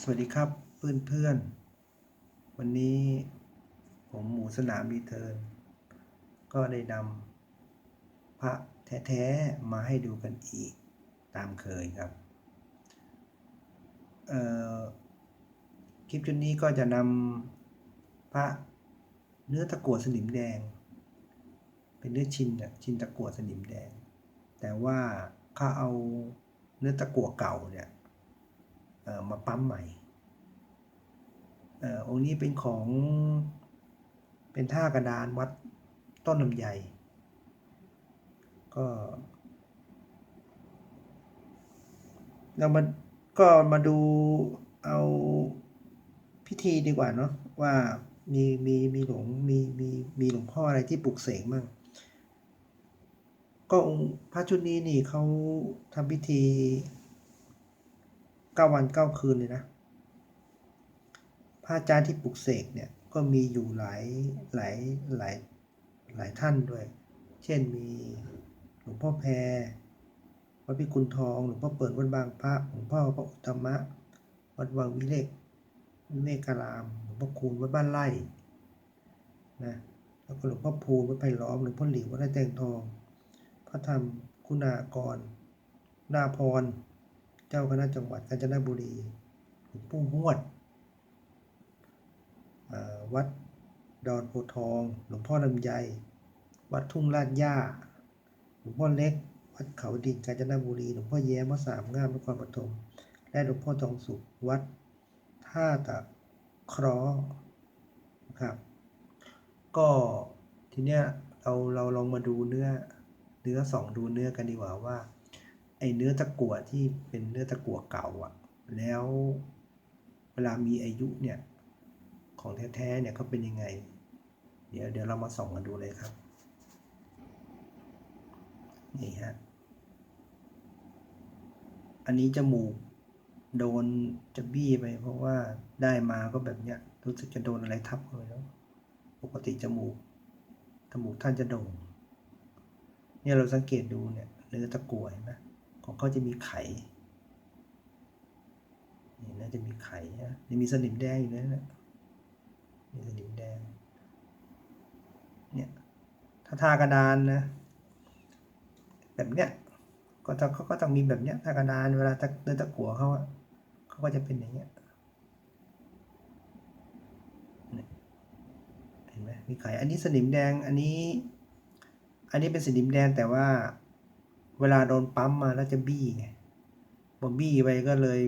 สวัสดีครับเพื่อนเพื่อนวันนี้ผมหมูสนามรีเทิร์นก็ได้นำพระแท้ๆมาให้ดูกันอีกตามเคยครับเอ่อคลิปชุดนี้ก็จะนำพระเนื้อตะกั่วสนิมแดง เป็นเนื้อชินชินตะกั่วสนิมแดง แต่ว่าเขาเอาเนื้อตะกั่วเก่าเนี่ย มาปั๊มใหม่เอ่อองค์นี้เป็นของเป็นท่ากระดานวัดต้นลำไยก็เรามาก็มาดูเอาพิธีดีกว่าเนาะว่ามีมีมีหลวงมีมีมีหลวงพ่ออะไรที่ปลุกเสกมั่งก็องค์พระชุดนี้นี่เขาทำพิธี เก้าวันเก้าคืนเลยนะพระอาจารย์ที่ปลุกเสกเนี่ยก็มีอยู่หลายหลายหลายหลายท่านด้วย เช่นมีหลวงพ่อแพรวัดพิกุลทองหลวงพ่อเปิดวัดบางพระหลวงพ่อพระอุตมะวัดวังวิเลกวิเมการามหลวงพ่อคูณวัดบ้านไร่นะแล้วก็หลวงพ่อภูวัดไผ่ล้อมหลวงพ่อหลิววัดไร่แตงทอง พระธรรมคุณากรนาพร จ้าคณะจังหวัดกาญจนบุรีหลวงปู่หวด วัดดอนโพทอง หลวงพ่อลำไย วัดทุ่งลาดย่า หลวงพ่อเล็ก วัดเขาดินกาญจนบุรี หลวงพ่อแย้มวัดสามงามนครปฐม และหลวงพ่อทองสุข วัดท่าตะคราะห์นะครับ ก็ทีเนี้ยเราเราลองมาดูเนื้อเนื้อสองดูเนื้อกันดีกว่าว่า อเนื้อตะกั่วที่เป็นเนื้อตะกั่วเก่าอะแล้วเวลามีอายุเนี่ย ของแท้ๆเนี่ยเขาเป็นยังไง เดี๋ยวเดี๋ยวเรามาส่องกันดูเลยครับ นี่ฮะ อันนี้จมูกโดนจะบี้ไป เพราะว่าได้มาก็แบบเนี้ยรู้สึกจะโดนอะไรทับเข้าไปแล้วปกติจมูกจมูกท่านจะโด่งเนี่ยเราสังเกตดูเนี่ยเนื้อตะกั่วเห็นไหม ของเขาจะมีไขนี่น่าจะมีไขนะนี่มีสนิมแดงอยู่นะเนี่ยมีสนิมแดง เนี่ย ถ้าทากระดานนะ แบบเนี้ย ก็ต้องเขาก็ต้องมีแบบเนี้ยทากระดานเวลาตะเนื้อตะกัวเขาอะเขาก็จะเป็นอย่างเงี้ยเห็นไหมมีไข่ อันนี้สนิมแดง อันนี้ อันนี้เป็นสนิมแดงแต่ว่า เวลาโดนปั๊มมาแล้วจะบี้ไงพอบี้ไปก็เลย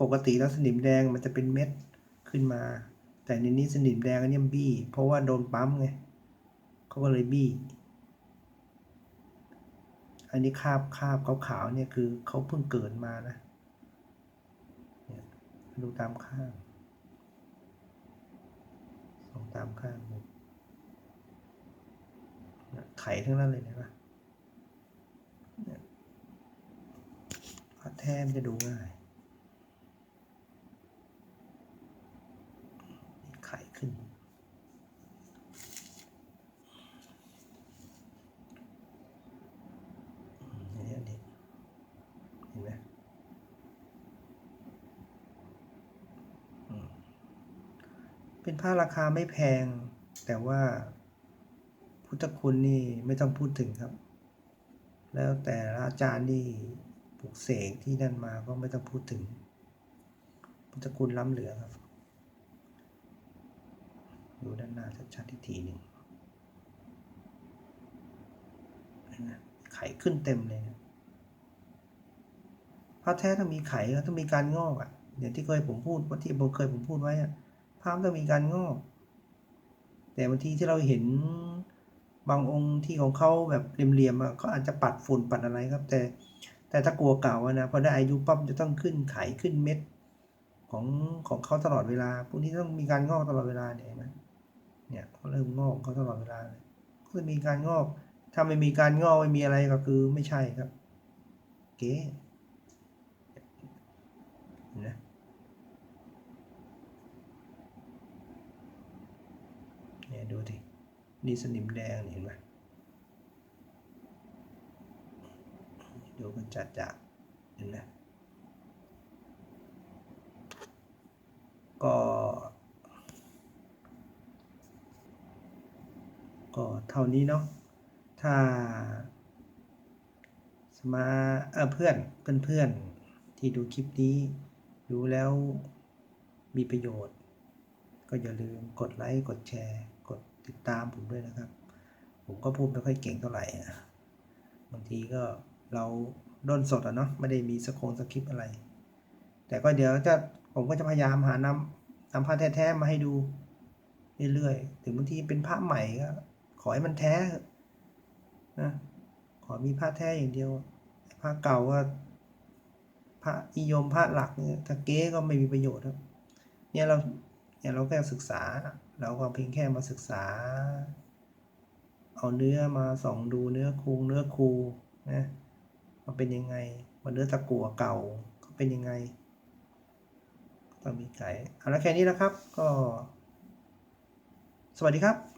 ปกติแล้วสนิมแดงมันจะเป็นเม็ดขึ้นมา แต่ในนี้สนิมแดงอันนี้บี้ เพราะว่าโดนปั๊มไงเขาก็เลยบี้ อันนี้คาบคาบขาวๆเนี่ยคือเขาเพิ่งเกิดมานะดูตามข้างส่องตามข้างดูเนี่ยไขทั้งนั้นเลยนะเนี่ยพระ แท้มนจะดูง่ายนี่ขึ้นอันนี้อันนี้เห็นไหมอืมเป็นผ้าราคาไม่แพง แต่ว่าพุทธคุณนี่ไม่ต้องพูดถึงครับ แล้วแต่ละอาจารย์นี่ ปลุกเสกที่นั่นมาก็ไม่ต้องพูดถึง พุทธคุณล้ำเหลือครับ ดูด้านหน้าชัดๆอีกทีหนึ่งไหมไขขึ้นเต็มเลยนะพระแท้ต้องมีไขแล้วต้องมีการงอกอะอย่างที่เคยผมพูดว่าที่ผมเคยผมพูดไว้อะพระต้องมีการงอก แต่บางทีที่เราเห็นบางองค์ที่ของเขาแบบเหลี่ยมๆอะเขาอาจจะปัดฝุ่นปัดอะไรครับ แต่ แต่ถ้ากลัวเก่าอะนะพอได้อายุปั๊บจะต้องขึ้นไขขึ้นเม็ดของของเขาตลอดเวลา พวกนี้ต้องมีการงอกตลอดเวลาเนี่ยนไหมเนี่ยเขาเริ่มงอกเขาตลอดเวลาเลยก็จะมีการงอก ถ้าไม่มีการงอกไม่มีอะไรก็คือไม่ใช่ครับ เก๋นไหมเนี่ยดูดินี่สนิมแดงเห็นไหม ดูมันจัดจัดเห็นไหมก็ ก็เท่านี้เนาะถ้าสมาเพื่อนเพื่อนเพื่อนที่ดูคลิปนี้ดูแล้วมีประโยชน์ ก็อย่าลืมกดไลค์กดแชร์ กดติดตามผมด้วยนะครับ ผมก็พูดไม่ค่อยเก่งเท่าไหร่นะบางทีก็ เราด้นสดอะเนาะไม่ได้มีสโครงสคริปอะไร แต่ก็เดี๋ยวจะผมก็จะพยายามหานำนำพระแท้ๆมาให้ดูเรื่อยๆถึงบางทีเป็นพระใหม่ก็ขอให้มันแท้นะขอมีพระแท้อย่างเดียวพระเก่าก็พระนิยมพระหลักเนี่ยถ้าเก๊ก็ไม่มีประโยชน์ครับเนี่ยเราเนี่ยเราแค่ศึกษา เราก็เพียงแค่มาศึกษา เอาเนื้อมาส่องดูเนื้อคูงเนื้อคูนะ มันเป็นยังไง มันเนื้อตะกั่วเก่าก็เป็นยังไงต้องมีไก่เอาละแค่นี้นะครับ ก็ สวัสดีครับ